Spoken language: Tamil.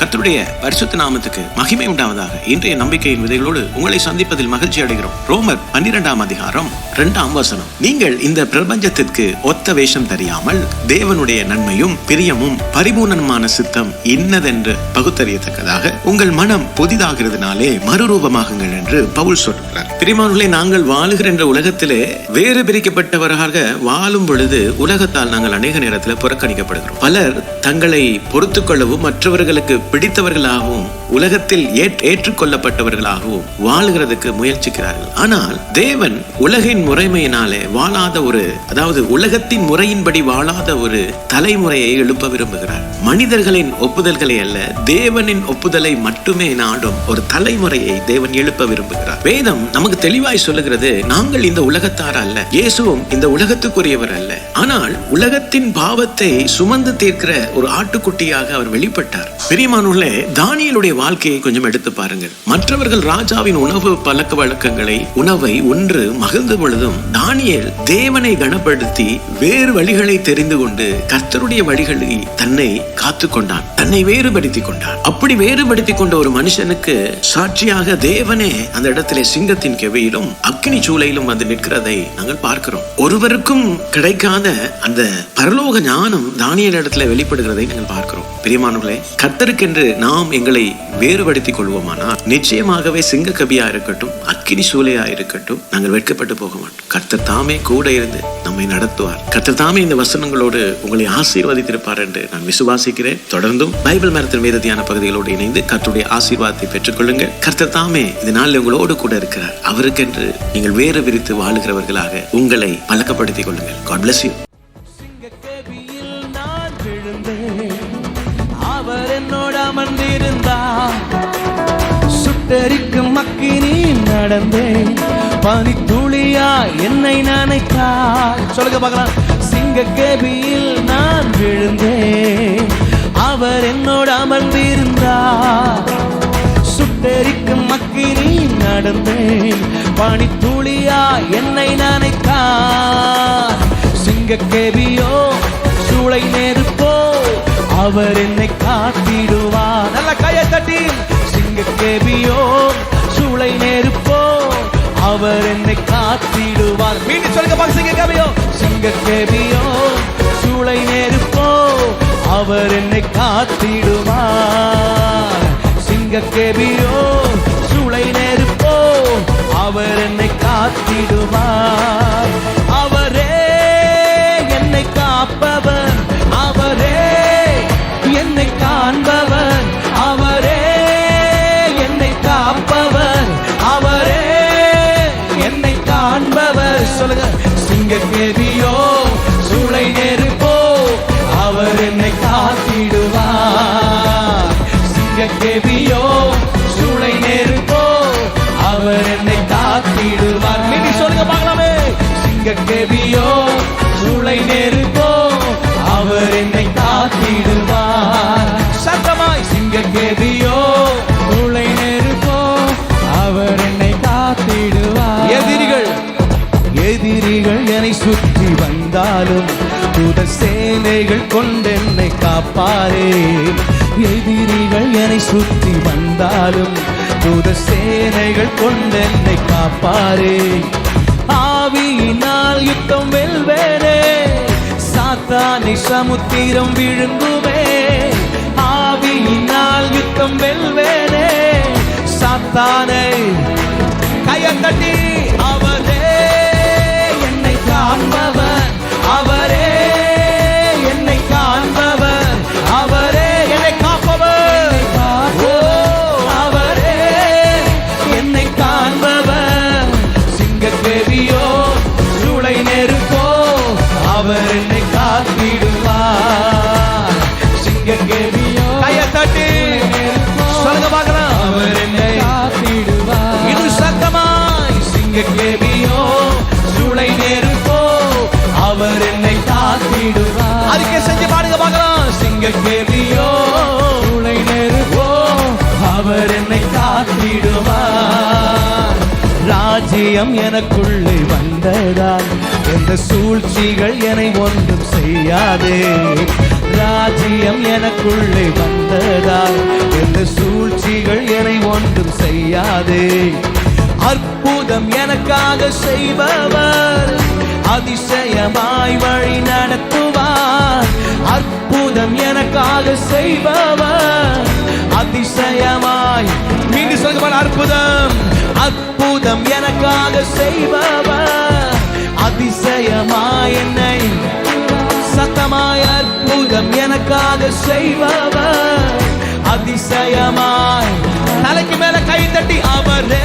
கத்தருடைய பரிசுத்த நாமத்துக்கு மகிமை உண்டாவதாக. இன்றைய நம்பிக்கையின் விதைகளோடு உங்களை சந்திப்பதில் மகிழ்ச்சி அடைகிறோம். ரோமர் பன்னிரெண்டாம் அதிகாரம் இரண்டாம் வசனம். நீங்கள் இந்த பிரபஞ்சத்திற்கு ஒத்த வேஷம் தெரியாமல் தேவனுடைய நன்மையும் பிரியமும் பரிபூர்ணமான சித்தம் இன்னதென்று பகுத்தறியத்தக்கதாக உங்கள் மனம் புதிதாகிறதுனாலே மறுரூபமாகுங்கள் என்று பவுல் சொல்கிறார். பிரிமானுகளை நாங்கள் வாழுகிற என்ற உலகத்திலே வேறு பிரிக்கப்பட்டவராக வாழும் பொழுது உலகத்தால் நாங்கள் அநேக நேரத்தில் புறக்கணிக்கப்படுகிறோம். பலர் தங்களை பொறுத்துக்கொள்ளவும் மற்றவர்களுக்கு பிடித்தவர்களாகவும் உலகத்தில் ஏற்- ஏற்றுக்கொள்ளப்பட்டவர்களாகவும் வாழுகிறதுக்கு முயற்சிக்கிறார்கள். ஆனால் தேவன் உலகின் முறைமையினாலே வாழாத ஒரு அதாவது உலகத்தின் முறையின்படி வாழாத ஒரு தலைமுறையை எழுப்ப விரும்புகிறார். மனிதர்களின் ஒப்புதல்களை அல்ல தேவனின் ஒப்புதலை மட்டுமே நாடும் ஒரு தலைமுறையை தேவன் எழுப்ப விரும்புகிறார். வேதம் நமக்கு தெளிவாய் சொல்லுகிறது நாங்கள் இந்த உலகத்தார் அல்ல இயேசுவும் இந்த உலகத்துக்குரியவர் அல்ல. ஆனால் உலகத்தின் பாவத்தை சுமந்து தீர்க்கிற ஒரு ஆட்டுக்குட்டியாக அவர் வெளிப்பட்டார். பிரியமானுள்ளே தானியலுடைய வாழ்க்கையை கொஞ்சம் எடுத்து பாருங்கள். மற்றவர்கள் ராஜாவின் உணவு பழக்க வழக்கங்களை உணவை ஒன்று மகிழ்ந்த பொழுதும் தானியல் தேவனை கனப்படுத்தி வேறு வழிகளை தெரிந்து கொண்டு கர்த்தருடைய வழிகளை தன்னை காத்து கொண்டான். தன்னை வேறுபடுத்திக் கொண்டான். அப்படி வேறுபடுத்தி கொண்ட ஒரு மனுஷனுக்கு சாட்சியாக தேவனே அந்த இடத்திலே சிங்கத்தின் கெவியிலும் அக்னி சூளையிலும் வந்து நிற்கிறதை நாங்கள் பார்க்கிறோம். ஒருவருக்கும் கிடைக்காத அந்த பரலோக ஞானம் தானியல் இடத்துல வெளிப்படுகிறதை நாங்கள் பார்க்கிறோம். பிரியமானவர்களே கர்த்தருக்கென்று நாம் எங்களை வேறுபடுத்திக் கொள்வோமானால் நிச்சயமாகவே சிங்கக்கபியா இருக்கட்டும் அக்கினி சூலையா இருக்கட்டும் நாங்கள் வெட்கப்பட்டு போக மாட்டோம். கர்த்தர் தாமே கூட இருந்து நம்மை நடத்துவார். கர்த்தர் தாமே இந்த வசனங்களோடு உங்களை ஆசீர்வதித்திருப்பார் என்று நான் விசுவாசிக்கிறேன். தொடர்ந்தும் பைபிள் மரத்தின் வேதத்தியான பகுதிகளோடு இணைந்து கர்த்தருடைய ஆசீர்வாதத்தை பெற்றுக்கொள்ளுங்கள். கர்த்தர் தாமே இந்த நாளில் உங்களோடு கூட இருக்கிறார். அவருக்கென்று நீங்கள் வேறு விரித்து வாழுகிறவர்களாக உங்களை பழக்கப்படுத்திக் கொள்ளுங்கள். காட் பிளஸ் யூ சுட்டரிக்கும் மக்கினி நடந்தேன். பனி துளியா என்னை நினைத்தா சொல்லுங்க பார்க்கலாம். சிங்க கேபியில் நான் விழுந்தேன். அவர் என்னோட அமர்ந்திருந்தார். சுட்டெரிக்கும் மக்கினி நடந்தேன். பனி துளியா என்னை நினைத்தா சிங்க கேபியோ சூளை நெருப்போ அவர் என்னை காத்திடுவார். நல்ல கையை தட்டி. சிங்கக்கேபியோ சூளை நெருப்போ அவர் என்னை காத்திடுவார். மீண்டும் சொல்லுங்க சிங்க பாக்க சிங்கக்கேபியோ சிங்கக்கேபியோ சூளை நெருப்போ அவர் என்னை காத்திடுவார். சிங்க சிங்கக்கேபியோ சூளை நெருப்போ அவர் என்னை காத்திடுவார். எரியோ சூளை நெருப்போ அவர் என்னை காத்திடுவார். சிங்கக்கெவியோ சூளை நெருப்போ அவர் என்னை காத்திடுவார். மீதி சொல்லுங்க பார்க்கலாமே. சிங்கக்கெவியோ சூளை நெருப்போ அவர் என்னை காத்தி வந்தாலும் புத சேனைகள் கொண்டென்னை காப்பாரே. எதிரிகள் என்னை சுற்றி வந்தாலும் புத சேனைகள் கொண்டென்னை காப்பாரே. ஆவியினால் யுத்தம் வெல்வேனே சாத்தானை சமுத்திரம் விழுங்குவே ஆவியினால் யுத்தம் வெல்வேனே சாத்தானை என்னை காத்திடுவார். சிங்கக்கேவியோ கையை தட்டி சொல்லுங்க பார்க்கலாம். அவர் என்னை காத்திடுவார். இது சத்தமாய் சிங்கக்கேவியோ சூளை நெருப்போ அவர் என்னை காத்திடுவார். அறிக்கை செஞ்சு பாடுங்க பார்க்கலாம். சிங்கக்கேவியோ பயம் எனக்குள்ளே வந்ததால் எந்த சூழ்ச்சிகள் என்னை ஒன்றும் செய்யாதே. ராஜ்யம் எனக்குள்ளே வந்ததால் எந்த சூழ்ச்சிகள் என்னை ஒன்றும் செய்யாதே. அற்புதம் எனக்காக செய்பவர் அதிசயமாய் வழி நடத்துவார். அற்புதம் எனக்காக செய்பவர் அதிசயமாய். மீண்டும் சொல்லுங்க அற்புதம் அற்புதம். அனைத்தும் எனக்காக செய்பவ அதிசயமா என்னை சத்தமாய் அற்புதம் எனக்காக செய்பவ அதிசயமாய் தலைக்கு மேல கை தட்டி அவரே.